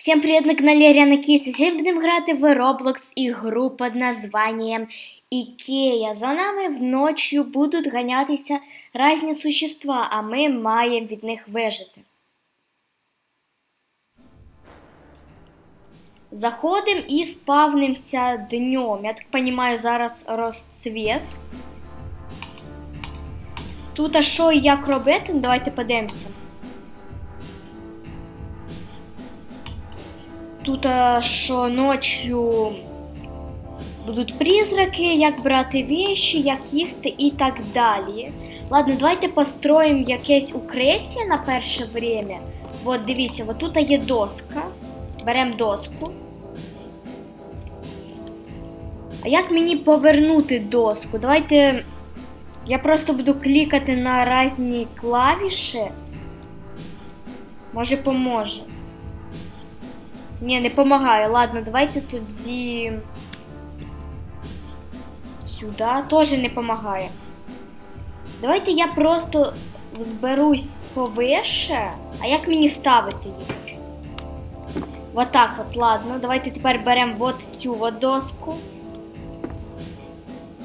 Всем привет на канале Ариана Киса. Сьогодні будемо грати в Roblox ігру під названням Ікея. За нами вночі будуть ганятися різні существа, а ми маємо від них вижити. Заходимо і спавнимося днем. Я так розумію, зараз розцвіт. Тут а що і як робити? Давайте подивимося. Тут що ночью будуть призраки, як брати вещи, як їсти і так далі. Ладно, давайте построїмо якесь укриття на перше время. От дивіться, от тут є доска. Беремо доску. А як мені повернути доску? Давайте я просто буду клікати на різні клавіші. Може поможе. Ні, не помагає. Ладно, давайте тоді. Сюди теж не помагає. Давайте я просто зберусь повише. А як мені ставити їх? Вот так от, ладно. Давайте тепер беремо вот цю вот доску.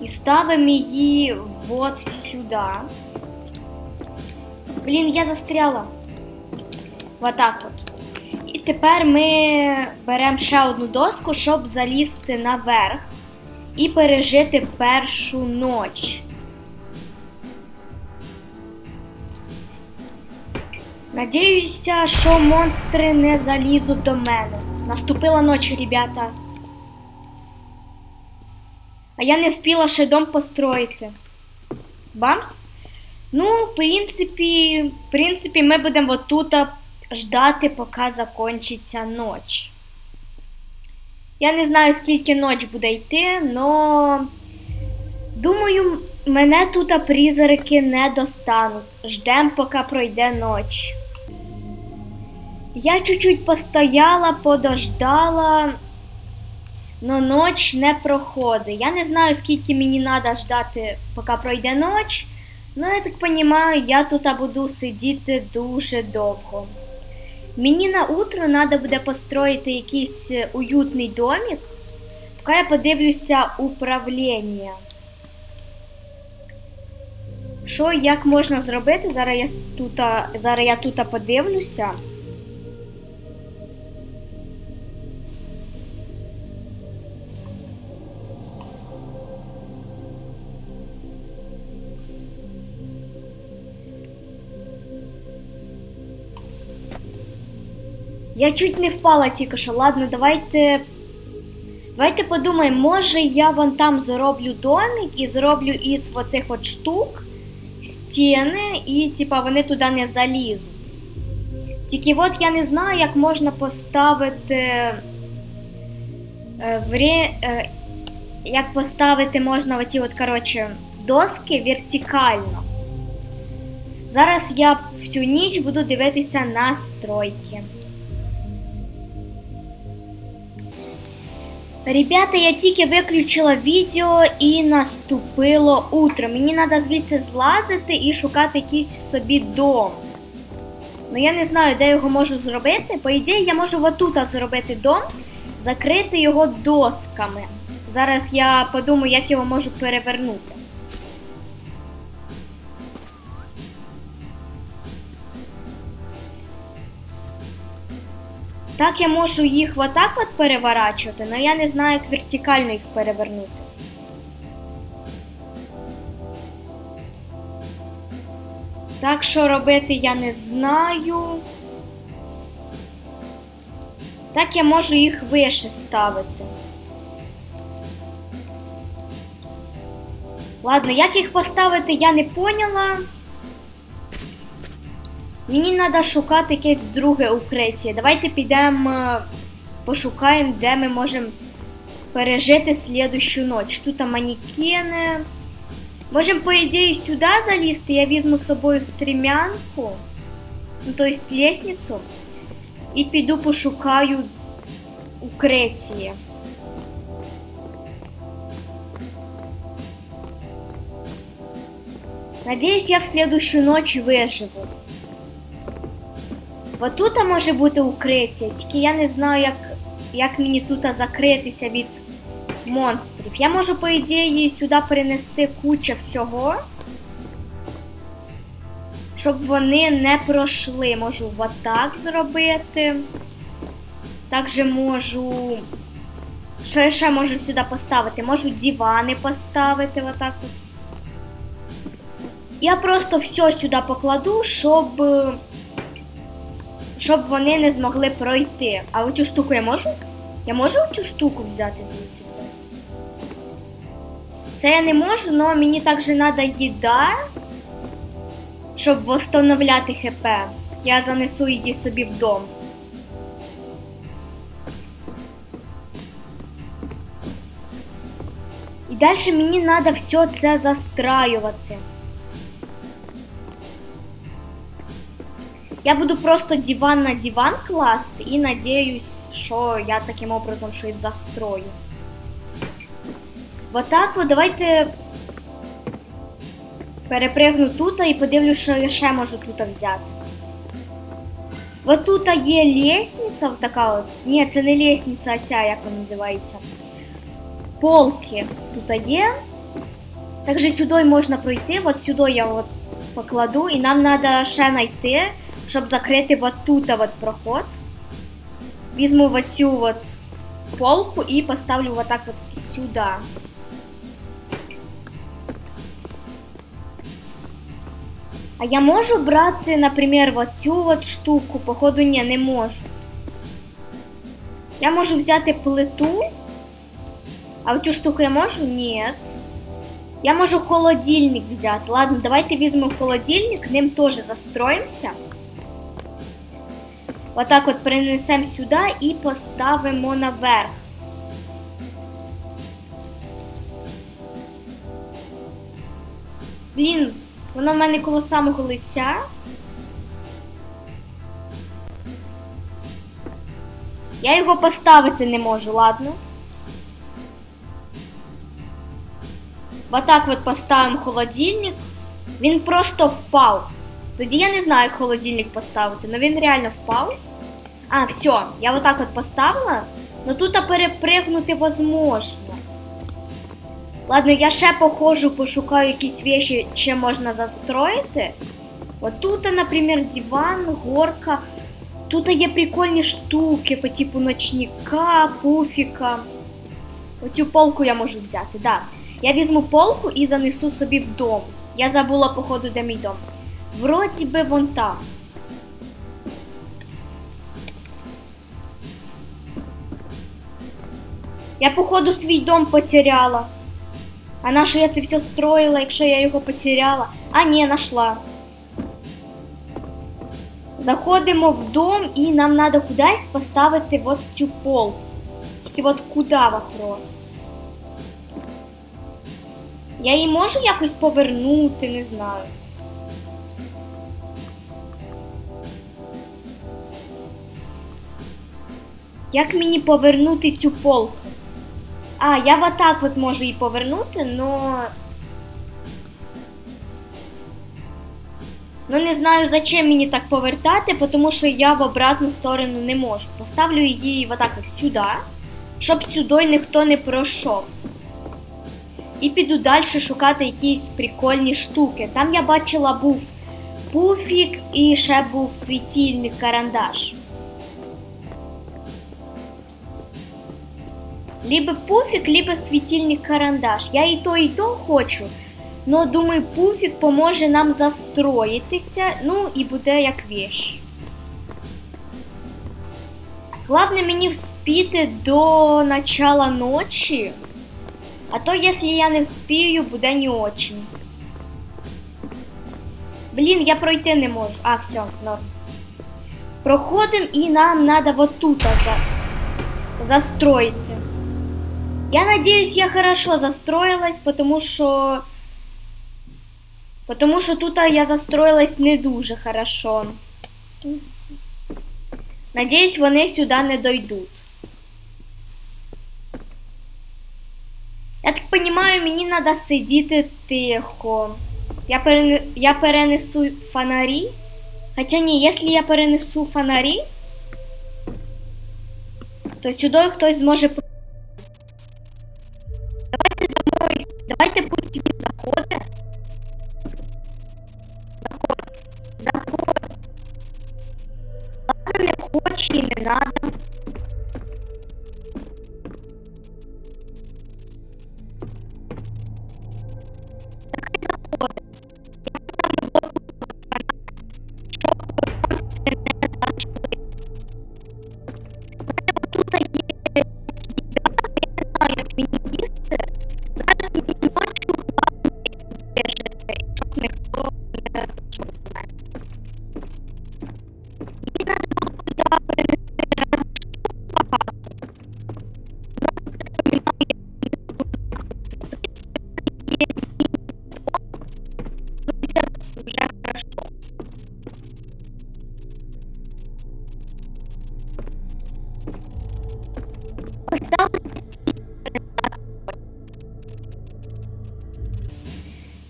І ставимо її вот сюди. Блін, я застряла. Вот так от. Тепер ми беремо ще одну доску, щоб залізти наверх і пережити першу ніч. Надіюся, що монстри не залізуть до мене. Наступила ніч, ребята. А я не встигла ще дом построїти. Бамс? Ну, в принципі, в принципі, ми будемо отут ждати, поки закінчиться ніч. Я не знаю, скільки ніч буде йти, но думаю, мене тут призраки не достануть. Ждем, поки пройде ніч. Я чуть-чуть постояла, подождала, но ніч не проходить. Я не знаю, скільки мені треба ждати, поки пройде ніч. Ну, я так розумію, я тут буду сидіти дуже довго. Мені на утро треба буде построїти якийсь е, уютний домик, поки я подивлюся управління. Що як можна зробити? Зараз я тут, зараз я тут подивлюся. Я чуть не впала тільки що. Ладно, давайте. Давайте подумаємо, може я вон там зроблю домик і зроблю із оцих от штук стіни, і типа вони туди не залізуть. Тільки от я не знаю, як можна поставити. Е, вре, е, як поставити можна оці от, коротше, доски вертикально. Зараз я всю ніч буду дивитися на стройки. Ребята, я тільки виключила відео і наступило утро. Мені треба звідси злазити і шукати якийсь собі дом. Ну я не знаю, де його можу зробити. По ідеї, я можу отут зробити дом, закрити його досками. Зараз я подумаю, як його можу перевернути. Так я можу їх отак от переворачувати, але я не знаю, як вертикально їх перевернути. Так що робити я не знаю. Так я можу їх вище ставити. Ладно, як їх поставити, я не поняла. Мені треба шукати якесь друге укриття. Давайте підемо пошукаємо, де ми можемо пережити слідущу ніч. Тут манекени. Можемо, по ідеї, сюди залізти. Я візьму з собою стрімянку, ну, то есть лестницю, і піду пошукаю укриття. Надеюсь, я в следующую ночь выживу. Отут може бути укриття, тільки я не знаю, як, як мені тут закритися від монстрів. Я можу, по ідеї, сюди перенести кучу всього, щоб вони не пройшли. Можу отак зробити. Також можу. Що я ще можу сюди поставити? Можу дивани поставити отак от. Я просто все сюди покладу, щоб. Щоб вони не змогли пройти. А оцю штуку я можу? Я можу цю штуку взяти дивіться? Це я не можу, але мені також треба їда, щоб восстановляти ХП. Я занесу її собі в дом. І далі мені треба все це застраювати. Я буду просто диван на диван класти і надіюсь, що я таким образом щось застрою. Отак от давайте перепригну тут і подивлюсь, що я ще можу тут взяти. От тут є лестниця, от така от. Ні, це не лестниця, а ця, як вона називається. Полки тут є. Також сюди можна пройти. От сюди я от покладу, і нам треба ще знайти, щоб закрити от тут от проход. Візьму оцю от полку і поставлю вот так от сюди. А я можу брати, наприклад, вот цю от штуку? Походу, ні, не можу. Я можу взяти плиту. А оцю штуку я можу? Ні. Я можу холодильник взяти. Ладно, давайте візьмемо холодильник, ним теж застроїмося. Отак от перенесемо сюди і поставимо наверх. Блін, воно в мене коло самого лиця. Я його поставити не можу, ладно. Отак от поставимо холодильник. Він просто впав. Тоді я не знаю, як холодильник поставити, але він реально впав. А, все, я отак от поставила. Ну тут перепригнути возможно. Ладно, я ще походжу, пошукаю якісь вещи, чи можна застроїти. От тут, наприклад, диван, горка. Тут є прикольні штуки по типу ночника, пуфіка. Оцю полку я можу взяти, да. Я візьму полку і занесу собі в дом. Я забула, походу, де мій дом. Вроді би вон там. Я, походу, свій дом потеряла. А на що я це все строїла, якщо я його потеряла? А, ні, нашла. Заходимо в дом і нам треба кудись поставити от цю полку. Тільки от куди вопрос? Я її можу якось повернути, не знаю. Як мені повернути цю полку? А, я вот так от можу її повернути, но. Ну не знаю, зачем мені так повертати, тому що я в обратну сторону не можу. Поставлю її вот так от сюди, щоб сюди ніхто не пройшов. І піду далі шукати якісь прикольні штуки. Там я бачила був пуфік і ще був світильник карандаш. Либо пуфік, либо світильник карандаш. Я і то, і то хочу. Но думаю, пуфік поможе нам застроїтися, ну і буде як вещь. Главное мені вспіти до начала ночі. А то, якщо я не вспію, буде не очень. Блін, я пройти не можу. А, все, норм. Проходимо і нам треба вот тут за... застроїти. Я надеюсь, я хорошо застроилась, потому що. Потому що тут я застроилась не дуже хорошо. Надіюсь, вони сюди не дойдуть. Я так понимаю, мені треба сидіти тихо. Я, перене... я перенесу фонарі, Хотя ні, якщо я перенесу фонарі, то сюди хтось зможе. Давайте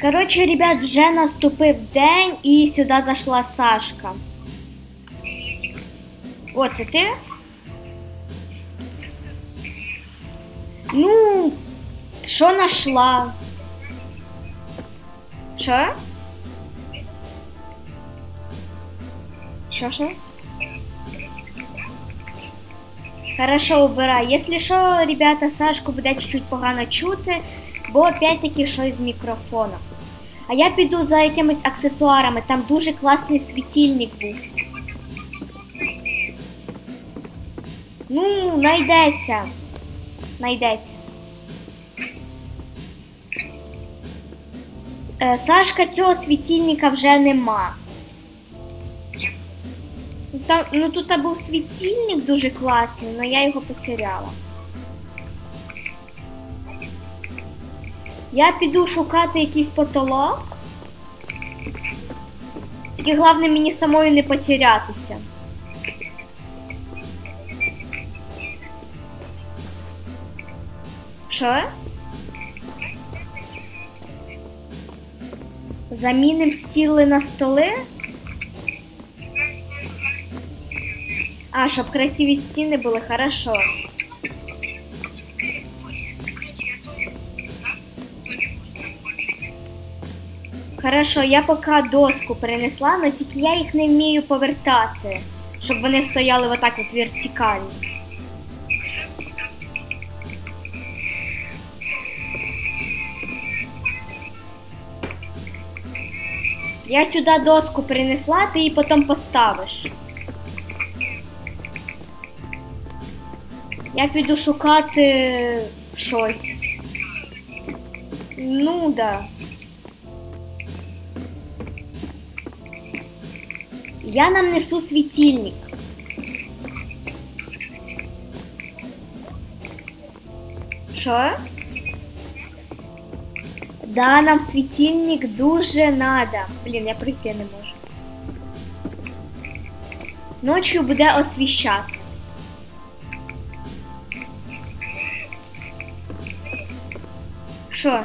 Коротше, ребят, вже наступив день і сюди зайшла Сашка. О, це ти? Ну, що нашла? Що? Що, що? Хорошо, убирай. Якщо що, ребята, Сашку буде чуть-чуть погано чути, бо опять-таки щось з мікрофоном. А я піду за якимись аксесуарами, там дуже класний світильник був. Ну, найдеться. Найдеться. Е, Сашка, цього світильника вже нема. Там, ну тут був світильник дуже класний, але я його потеряла. Я піду шукати якийсь потолок. Тільки головне мені самою не потерятися. Що? Заміним стіли на столи? А, щоб красиві стіни були, хорошо. Хорошо, я поки доску перенесла, але тільки я їх не вмію повертати, щоб вони стояли отак от вертикально. Я сюди доску перенесла, ти її потім поставиш. Я піду шукати щось. Ну да. Я нам несу світильник. Що? Да, нам світильник дуже надо. Блін, я прийти не можу. Ночью буде освіщати. Що?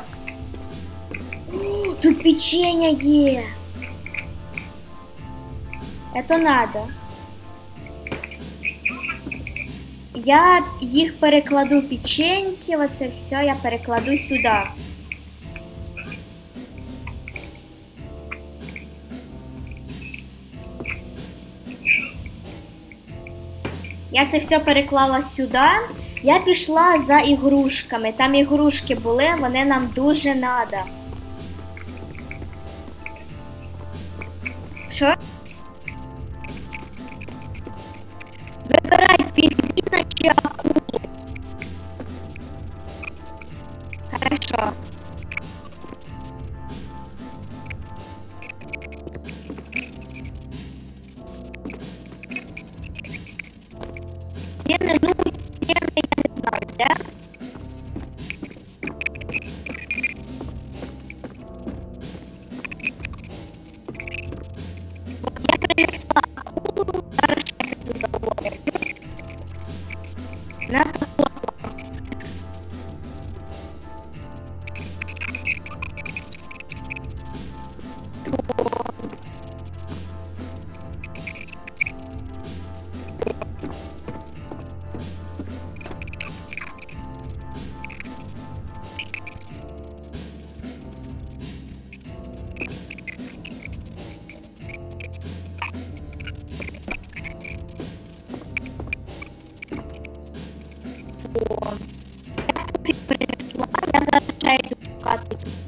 Тут печенье є. Это надо. Я їх перекладу печеньки, оце все я перекладу сюди. Я це все переклала сюди. Я пішла за ігрушками. Там ігрушки були, вони нам дуже надо. Що? Хорошо.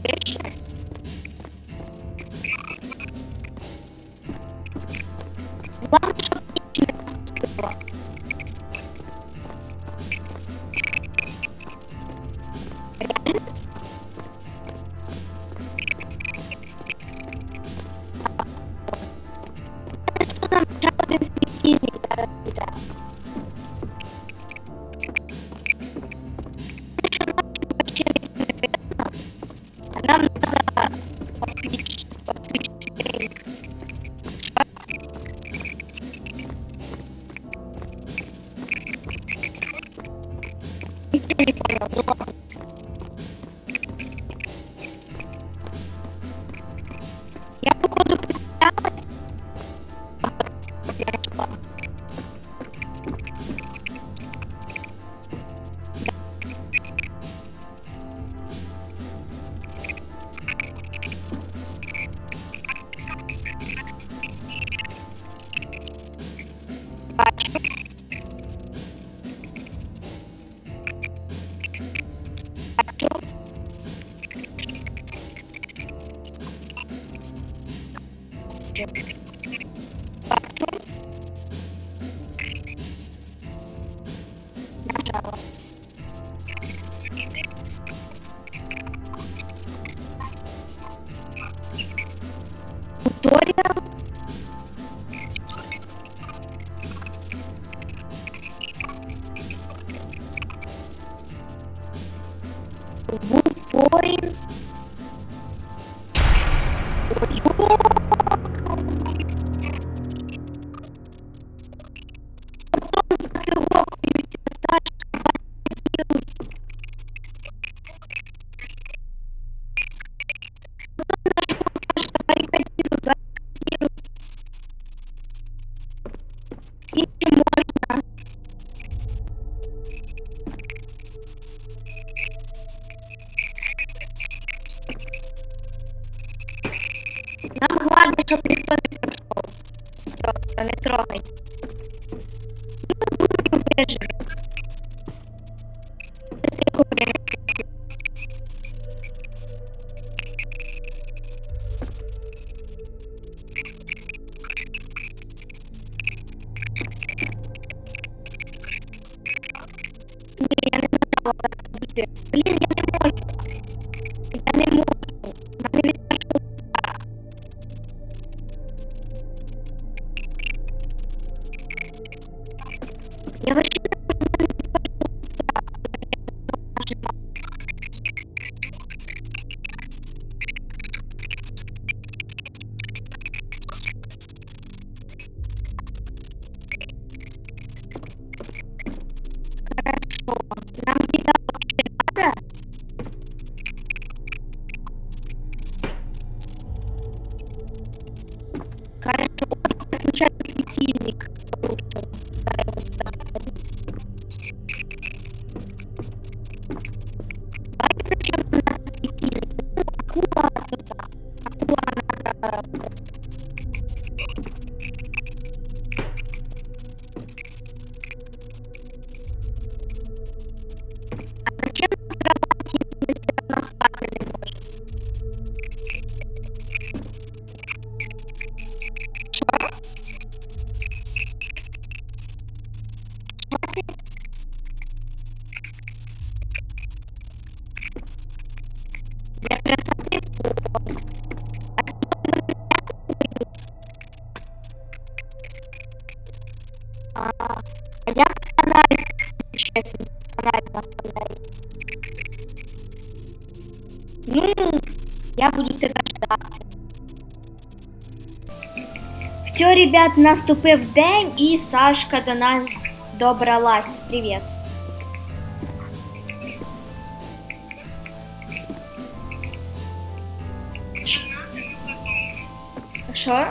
Beijo. Maria Ладно, щоб ніхто не пройшов. Все, не трогай. Ну, думаю, виживу. Ти говори. 我 я буду тебе ждати. Все, ребят, наступив день, и Сашка до нас добралась. Привет. Що?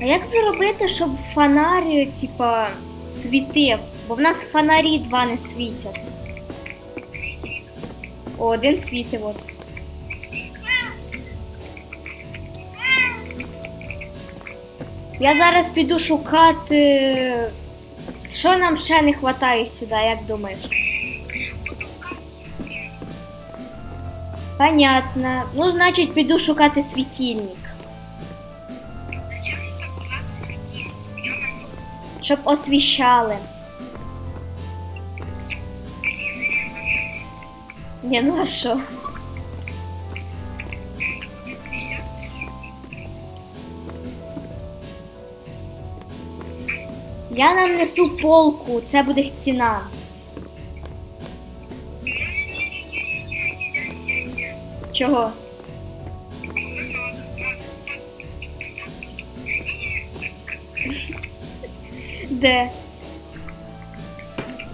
А як зробити, щоб фонар, типа, світив? Бо в нас фонарі два не світять. О, один світив от. Я зараз піду шукати, що нам ще не вистачає сюди, як думаєш? Понятно. Ну, значить, піду шукати світильник. Щоб освіщали. Ні, ну? Я нам несу полку, це буде стіна. Чого? Де?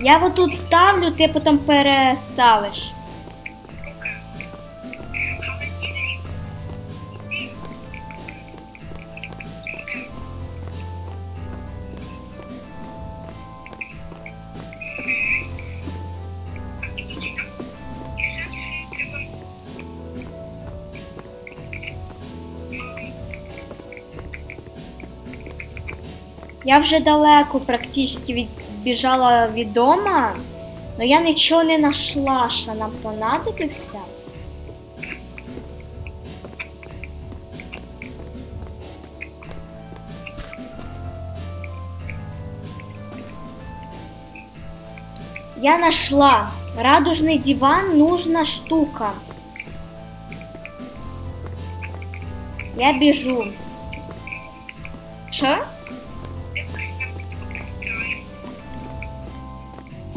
Я вот тут ставлю, ти потім переставиш. Я вже далеко практично відбіжала від дома, але я нічого не знайшла, що нам понадобився. Я нашла. Радужный диван нужна штука. Я біжу. Що?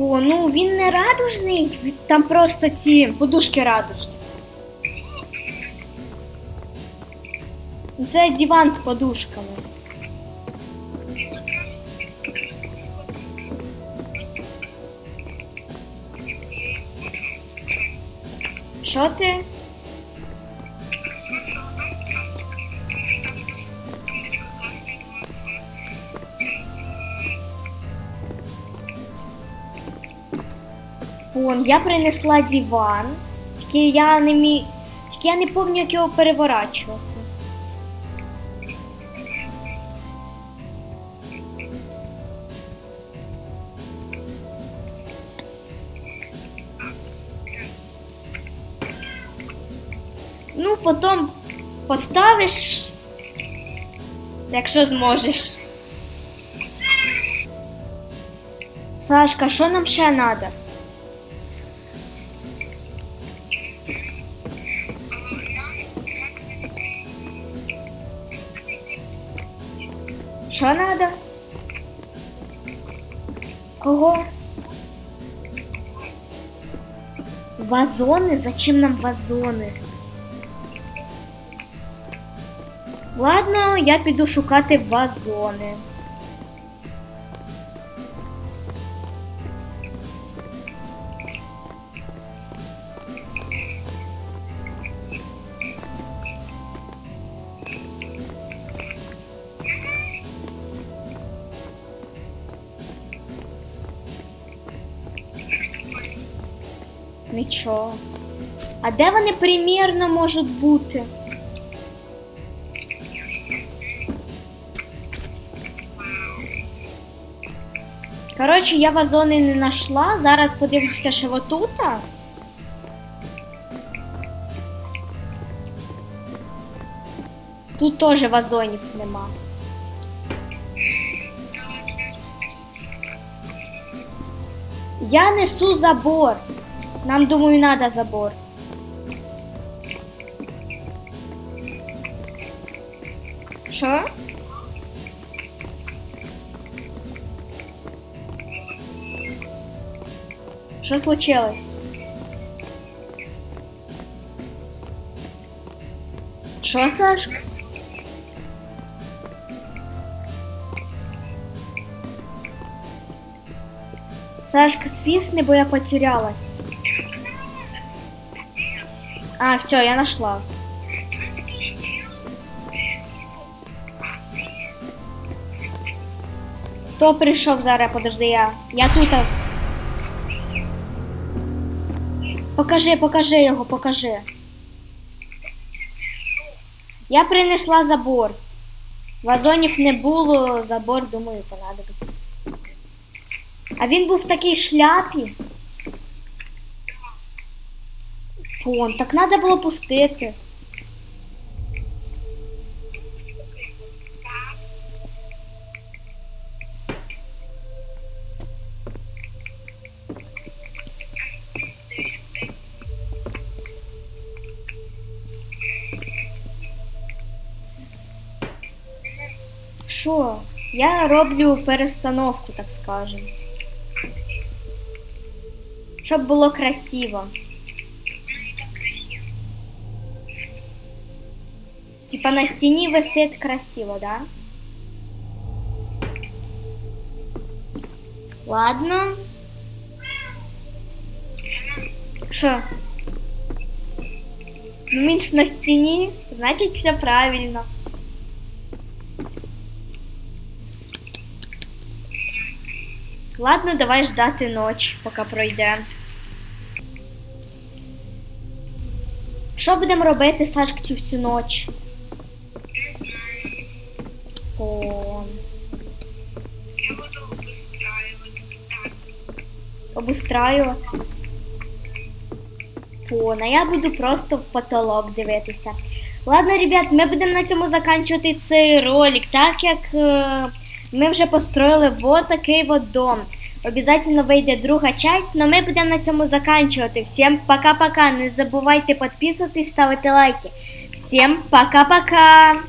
О, ну він не радужний, там просто ці подушки радужні. Це диван з подушками. Що ти? Вон, я принесла диван, тільки я не мі... тільки я не пам'ятаю, як його переворачувати. Ну, потім поставиш, якщо зможеш. Сашка, що нам ще треба? Що надо? Кого? Вазони? Зачем нам вазони? Ладно, я піду шукати вазони. Нічого. А де вони примірно можуть бути? Коротше, я вазони не знайшла. Зараз подивлюся ще отута. Тут теж вазонів нема. Я несу забор. Нам, думаю, надо забор. Що? Що случилось? Що, Сашка? Сашка, свистни, бо я потерялась. А, все, я нашла. Хто прийшов зараз? Подожди, я. Я тут. Покажи, покажи його, покажи. Я принесла забор. Вазонів не було, забор, думаю, понадобиться. А він був в такій шляпі. Пон, так треба було пустити. Що? Я роблю перестановку, так скажем. Щоб було красиво. Типа на стіні висить красиво, да? Ладно. Що? Ну, він на стіні, значить все правильно. Ладно, давай ждати ноч, поки пройде. Що будемо робити, Сашк, цю всю ноч? О, Я буду вистраювати так. обустраювати. Пона, я буду просто в потолок дивитися. Ладно, ребят, ми будемо на цьому закінчувати цей ролик, так як е, ми вже построїли вот такий вот дом. Обязательно вийде друга часть, але ми будемо на цьому закінчувати. Всім пока-пока. Не забувайте підписуватись, ставити лайки. Всім пока-пока!